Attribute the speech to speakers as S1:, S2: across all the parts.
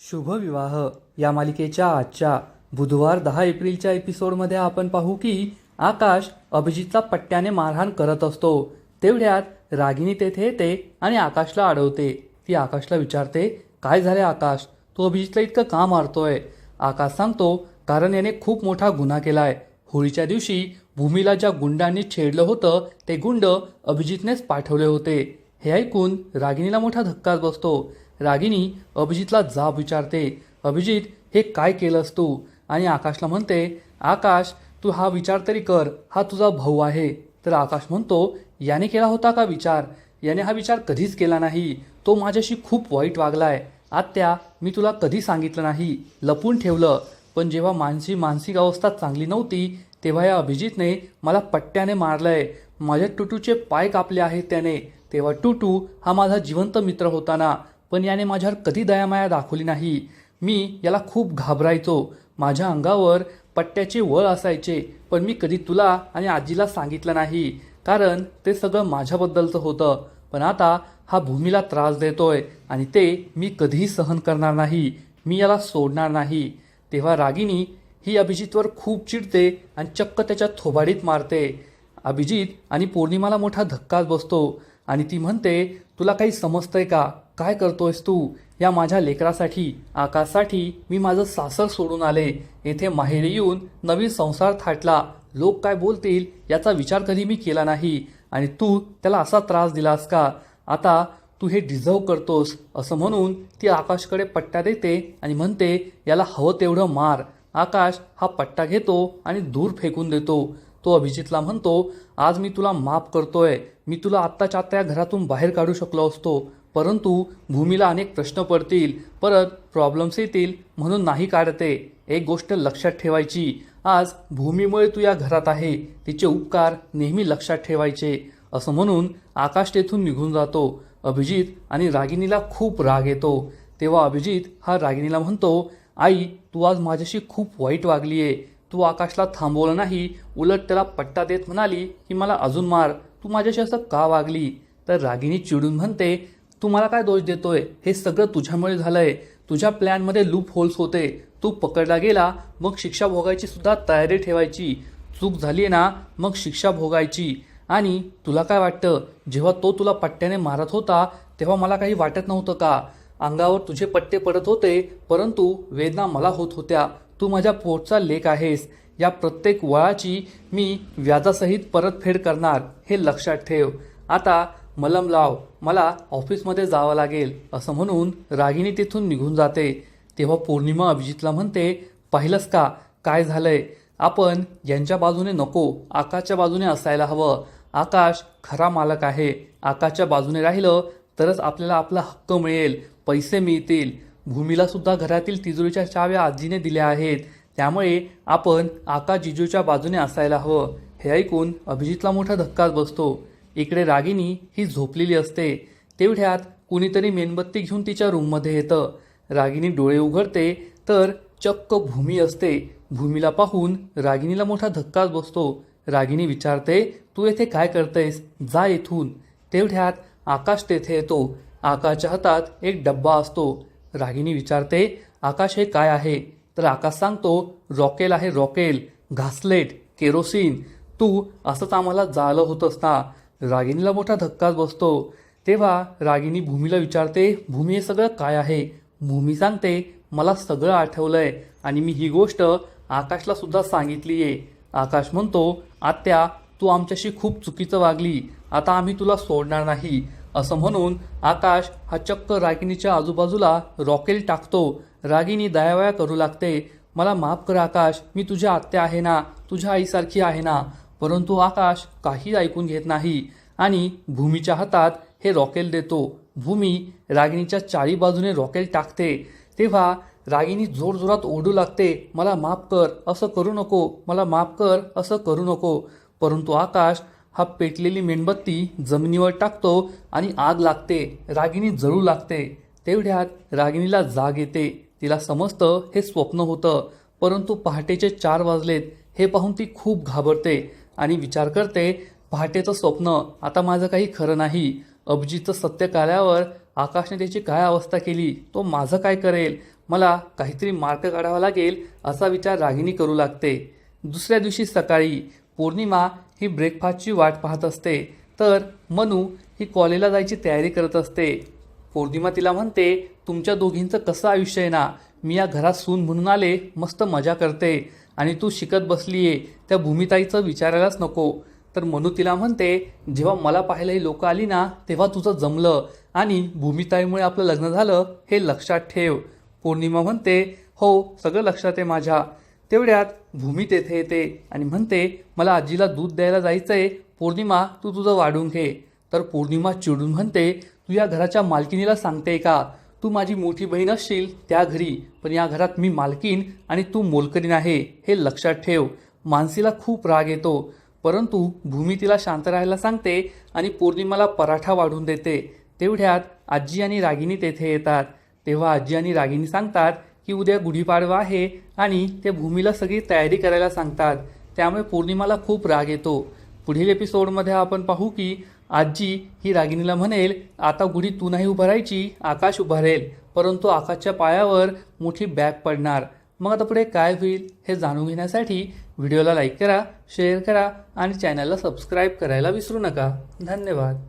S1: शुभविवाह. या मालिकेच्या आजच्या बुधवार दहा एप्रिलच्या एपिसोडमध्ये आपण पाहू की आकाश अभिजितचा पट्ट्याने मारहाण करत असतो. तेवढ्यात रागिनी तेथे येते आणि आकाशला अडवते ती आकाशला विचारते काय झाले आकाश? तो अभिजितला इतकं का मारतोय? आकाश सांगतो कारण याने खूप मोठा गुन्हा केलाय. होळीच्या दिवशी भूमीला ज्या गुंडांनी छेडलं होतं ते गुंड अभिजितनेच पाठवले होते. हे ऐकून रागिनीला मोठा धक्काच बसतो. रागिनी अभिजितला जाब विचारते अभिजित हे काय केलंस तू? आणि आकाशला म्हणते आकाश तू हा विचार तरी कर हा तुझा भाऊ आहे. तर आकाश म्हणतो याने केला होता का विचार? याने हा विचार कधीच केला नाही. तो माझ्याशी खूप वाईट वागलाय. आत्या मी तुला कधी सांगितलं नाही. लपून ठेवलं. पण जेव्हा माझी मानसिक अवस्था चांगली नव्हती तेव्हा या अभिजितने मला पट्ट्याने मारलंय. माझ्या टुटूचे पाय कापले आहेत त्याने. तेव्हा टुटू हा माझा जिवंत मित्र होता ना पण याने माझ्यावर कधी दयामाया दाखवली नाही. मी याला खूप घाबरायचो. माझ्या अंगावर पट्ट्याचे वळ असायचे पण मी कधी तुला आणि आजीला सांगितलं नाही. कारण ते सगळं माझ्याबद्दलचं होतं. पण आता हा भूमीला त्रास देतोय आणि ते मी कधीही सहन करणार नाही. मी याला सोडणार नाही. तेव्हा रागिनी ही अभिजितवर खूप चिडते आणि चक्क त्याच्या थोबाडीत मारते. अभिजित आणि पौर्णिमाला मोठा धक्काच बसतो आणि ती म्हणते तुला काही समजतंय का? काय करतोयस तू? या माझ्या लेकरासाठी आकाशसाठी मी माझं सासर सोडून आले. येथे माहेरी येऊन नवीन संसार थाटला. लोक काय बोलतील याचा विचार कधी मी केला नाही. आणि तू त्याला असा त्रास दिलास का? आता तू हे डिझर्व करतोस. असं म्हणून ती आकाशकडे पट्टा देते आणि म्हणते याला हवं तेवढं मार. आकाश हा पट्टा घेतो आणि दूर फेकून देतो. तो अभिजितला म्हणतो आज मी तुला माफ करतोय. मी तुला आत्ताच्या आत्ता या घरातून बाहेर काढू शकलो असतो. परंतु भूमीला अनेक प्रश्न पडतील परत प्रॉब्लेम्स येतील म्हणून नाही काढते. एक गोष्ट लक्षात ठेवायची आज भूमीमुळे तू या घरात आहे तिचे उपकार नेहमी लक्षात ठेवायचे. असं म्हणून आकाश तेथून निघून जातो. अभिजित आणि रागिनीला खूप राग येतो. तेव्हा अभिजित हा रागिनीला म्हणतो आई तू आज माझ्याशी खूप वाईट वागली आहे तू आकाशला थांबवलं नाही उलट त्याला पट्टा देत म्हणाली की मला अजून मार. तू माझ्याशी असं का वागली? तर रागिनी चिडून म्हणते तू मला काय दोष देतोय? हे सगळं तुझ्यामुळे झालंय. तुझ्या प्लॅनमध्ये लूप होल्स होते. तू पकडला गेला मग शिक्षा भोगायची सुद्धा तयारी ठेवायची. चूक झाली ना मग शिक्षा भोगायची. आणि तुला काय वाटतं? जेव्हा तो तुला पट्ट्याने मारत होता तेव्हा मला काही वाटत नव्हतं का? अंगावर तुझे पट्टे पडत होते परंतु वेदना मला होत होत्या. तू माझ्या पोटचा लेख आहेस. या प्रत्येक वळाची मी व्याजासहित परतफेड करणार हे लक्षात ठेव. आता मलम लाव मला ऑफिसमध्ये जावं लागेल असं म्हणून रागिनी तिथून निघून जाते. तेव्हा पौर्णिमा अभिजितला म्हणते पाहिलंस का? काय झालंय? आपण यांच्या बाजूने नको आकाशच्या बाजूने असायला हवं. आकाश खरा मालक आहे. आकाशच्या बाजूने राहिलं तरच आपल्याला आपला हक्क मिळेल पैसे मिळतील. भूमीला सुद्धा घरातील तिजोरीच्या चाव्या आजीने दिल्या आहेत. त्यामुळे आपण आकाश जिजूच्या बाजूने असायला हवं. हे ऐकून अभिजितला मोठा धक्काच बसतो. इकडे रागिनी ही झोपलेली असते. तेवढ्यात कुणीतरी मेणबत्ती घेऊन तिच्या रूममध्ये येतं. रागिनी डोळे उघडते तर चक्क भूमी असते. भूमीला पाहून रागिनीला मोठा धक्काच बसतो. रागिनी विचारते तू येथे काय करतेस? जा येथून तेवढ्यात आकाश तेथे येतो. आकाशच्या हातात एक डब्बा असतो. रागिनी विचारते आकाश हे काय आहे? तर आकाश सांगतो रॉकेल आहे रॉकेल. घासलेट केरोसिन. तू असंच आम्हाला जाळलं होतंस ना. रागिणीला मोठा धक्काच बसतो. तेव्हा रागिनी भूमीला विचारते भूमी हे सगळं काय आहे? भूमी सांगते मला सगळं आठवलंय आणि मी ही गोष्ट आकाशला सुद्धा सांगितली आहे आकाश म्हणतो आत्या तू आमच्याशी खूप चुकीचं वागली. आता आम्ही तुला सोडणार नाही. असं म्हणून आकाश हा चक्क रागिणीच्या आजूबाजूला रॉकेल टाकतो. रागिणी दयावया करू लागते मला माफ कर आकाश मी तुझ्या आत्या आहे ना तुझ्या आईसारखी आहे ना. परंतु आकाश काही ऐकून घेत नाही आणि भूमीच्या हातात हे रॉकेल देतो. भूमी रागिणीच्या चारी बाजूने रॉकेल टाकते. तेव्हा रागिणी जोरजोरात ओढू लागते मला माफ कर असं करू नको मला माफ कर असं करू नको. परंतु आकाश हा पेटलेली मेणबत्ती जमिनीवर टाकतो आणि आग लागते रागिणी जळू लागते. तेवढ्यात रागिणीला जाग येते. तिला समजतं हे स्वप्न होतं परंतु पहाटेचे चार वाजलेत हे पाहून ती खूप घाबरते. आणि विचार करते पहाटेचं स्वप्न आता माझं काही खरं नाही. अभिजितचं सत्य कळल्यावर आकाशने त्याची काय अवस्था केली? तो माझं काय करेल? मला काहीतरी मार्ग काढावा लागेल असा विचार रागिनी करू लागते. दुसऱ्या दिवशी सकाळी पौर्णिमा ही ब्रेकफास्टची वाट पाहत असते. तर मनू ही कॉलेजला जायची तयारी करत असते. पौर्णिमा तिला म्हणते तुमच्या दोघींचं कसं आयुष्य आहे ना? मी या घरात सून म्हणून आले मस्त मजा करते. आणि तू शिकत बसली आहे त्या भूमिताईचं विचारायलाच नको. तर मनू तिला म्हणते जेव्हा मला पाहायला ही लोकं आली ना तेव्हा तुझं जमलं. आणि भूमिताईमुळे आपलं लग्न झालं हे लक्षात ठेव. पौर्णिमा म्हणते हो सगळं लक्षात आहे माझ्या. तेवढ्यात भूमी तेथे येते आणि म्हणते मला आजीला दूध द्यायला जायचं आहे पौर्णिमा तू तुझं वाढून घे. तर पौर्णिमा चिडून म्हणते तू या घराच्या मालकिनीला सांगते का? तू माझी मोठी बहीण असशील त्या घरी पण या घरात मी मालकीन आणि तू मोलकरीन आहे हे लक्षात ठेव. मानसीला खूप राग येतो परंतु भूमी तिला शांत राहायला सांगते आणि पौर्णिमाला पराठा वाढून देते. तेवढ्यात आजी आणि रागिनी तेथे येतात. तेव्हा आजी आणि रागिनी सांगतात की उद्या गुढीपाडवा आहे आणि ते भूमीला सगळी तयारी करायला सांगतात. त्यामुळे पौर्णिमाला खूप राग येतो. पुढील एपिसोडमध्ये आपण पाहू की आजी ही रागिणीला म्हणेल आता गुढी तू नाही उभारायची आकाश उभारेल परंतु आकाशच्या पायावर मोठी बॅग पडणार. मग आता पुढे काय होईल हे जाणून घेण्यासाठी व्हिडिओला लाईक करा शेअर करा आणि चॅनलला सबस्क्राईब करायला विसरू नका. धन्यवाद.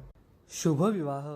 S1: शुभ विवाह